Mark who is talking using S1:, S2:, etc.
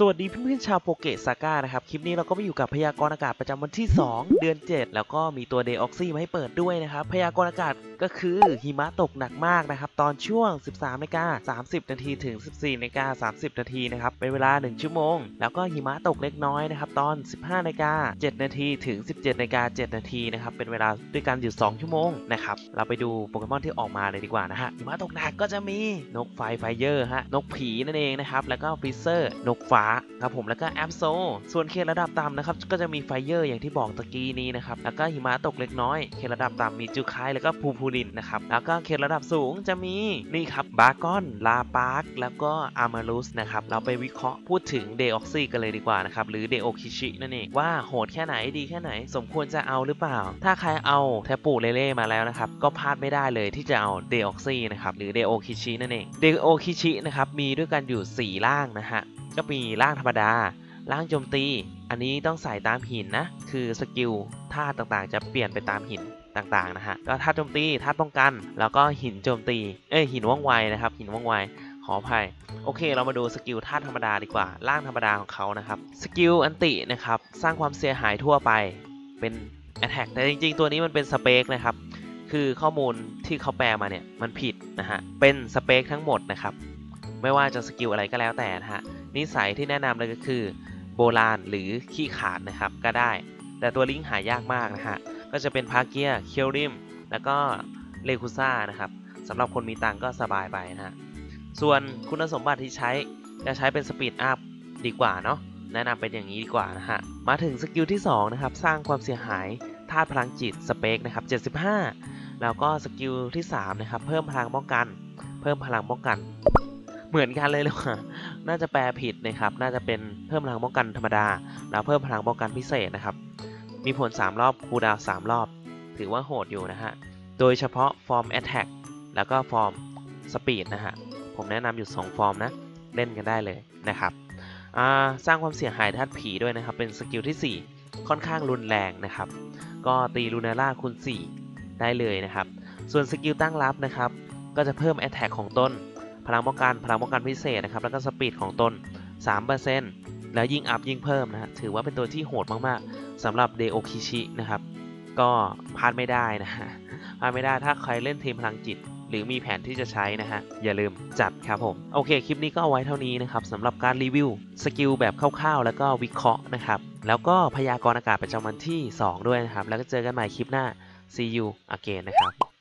S1: สวัสดีเพื่อนๆชาวโปเกตซาก้านะครับ คลิปนี้เราก็มาอยู่กับพยากรณ์อากาศประจำวันที่ 2 เดือน 7 แล้วก็มีตัวเดออกซี่มาให้เปิดด้วยนะครับ พยากรณ์อากาศก็คือหิมะตกหนักมากนะครับ ตอนช่วง 13นาฬิกา30 นาทีถึง 14นาฬิกา30 นาทีนะครับ เป็นเวลา 1 ชั่วโมง แล้วก็หิมะตกเล็กน้อยนะครับ ตอน 15นาฬิกา7นาทีถึง 17นาฬิกา7นาทีนะครับ เป็นเวลาด้วยกันอยู่ 2 ชั่วโมงนะครับ เราไปดูโปเกมอนที่ออกมาเลยดีกว่านะฮะหิมะตกหนักก็จะมีนกไฟไฟเยอร์ฮะนกผีนั่นเองนะครับแล้วก็ฟิเซอร์นกฟ้าครับผมแล้วก็แอปโซส่วนเขตระดับต่ำนะครับก็จะมีไฟเยอร์อย่างที่บอกตะกี้นี้นะครับแล้วก็หิมะตกเล็กน้อยเขตระดับต่ำมีจูคายแล้วก็พูพูลินนะครับแล้วก็เขตระดับสูงจะมีนี่ครับบากอนลาปาร์กแล้วก็อามารุสนะครับเราไปวิเคราะห์พูดถึงเดออกซี่กันเลยดีกว่านะครับหรือเดโอคิชินั่นเองว่าโหดแค่ไหนดีแค่ไหน สมควรจะเอาหรือเปล่า ถ้าใครเอาแทปูเล่เล่มาแล้วนะครับก็พลาดไม่ได้เลยที่จะเอาเดออกซี่นะครับหรือเดโอคิชินั่นเองเดโอคิชินะครับมีด้วยกันอยู่ 4 ร่างนะฮะก็มีร่างธรรมดา ร่างโจมตี อันนี้ต้องใส่ตามหินนะ คือสกิลท่าต่างๆ จะเปลี่ยนไปตามหินต่างๆนะฮะ ก็ท่าโจมตี ท่าป้องกัน แล้วก็หินโจมตี เอ้ยหินว่องไวนะครับ หินว่องไว ขออภัย โอเค เรามาดูสกิลท่าธรรมดาดีกว่า ร่างธรรมดาของเขานะครับ สกิลอันตินะครับ สร้างความเสียหายทั่วไป เป็น Attack แต่จริงๆ ตัวนี้มันเป็นสเปคนะครับ คือข้อมูลที่เขาแปลมาเนี่ย มันผิดนะฮะ เป็นสเปคทั้งหมดนะครับ ไม่ว่าจะสกิลอะไรก็แล้วแต่นะฮะ นิสัยที่แนะนำเลยก็คือ โบราณหรือขี้ขาดนะครับก็ได้ แต่ตัวลิงหายากมากนะฮะก็จะเป็นพาเกียเคียวริม แล้วก็เลคุซ่านะครับสำหรับคนมีตังก็สบายไปนะฮะส่วนคุณสมบัติที่ใช้จะใช้เป็นสปีดอัพดีกว่าเนาะแนะนำเป็นอย่างนี้ดีกว่านะฮะมาถึงสกิลที่2นะครับสร้างความเสียหายธาตุพลังจิตสเปคนะครับ75 แล้วก็สกิลที่3นะครับเพิ่มพลังป้องกัน เพิ่มพลังป้องกัน เหมือนกันเลยเลยว่ะน่าจะแปลผิดนะครับ น่าจะเป็นเพิ่มพลังป้องกันธรรมดา แล้วเพิ่มพลังป้องกันพิเศษนะครับ มีผล 3 รอบคูดาว3รอบ ถือว่าโหดอยู่นะฮะ โดยเฉพาะฟอร์ม Attack แล้วก็ฟอร์ม Speed นะฮะ ผมแนะนำอยู่ 2 ฟอร์มนะ เล่นกันได้เลยนะครับอ่าสร้างความเสียหายธาตุผีด้วยนะครับ เป็นสกิลที่ 4 ค่อนข้างรุนแรงนะครับ ก็ตีลูนาร่าคูณ4ได้เลยนะครับ ส่วนสกิลตั้งรับนะครับ ก็จะเพิ่ม Attack ของต้น พลังป้องกันพลังป้องกันพิเศษนะครับแล้วก็สปีดของตน 3%แล้วยิ่งอัพยิ่งเพิ่มนะฮะถือว่าเป็นตัวที่โหดมากๆสำหรับเดโอคิชินะครับก็พลาดไม่ได้นะฮะพลาดไม่ได้ถ้าใครเล่นทีมพลังจิต หรือมีแผนที่จะใช้นะฮะ อย่าลืมจัดครับผม โอเค คลิปนี้ก็เอาไว้เท่านี้นะครับสำหรับการรีวิว สกิลแบบคร่าวๆ แล้วก็วิเคราะห์นะครับ แล้วก็พยากรณ์อากาศประจำวันที่ 2 ด้วยนะครับ แล้วก็เจอกันใหม่คลิปหน้า see you again นะครับ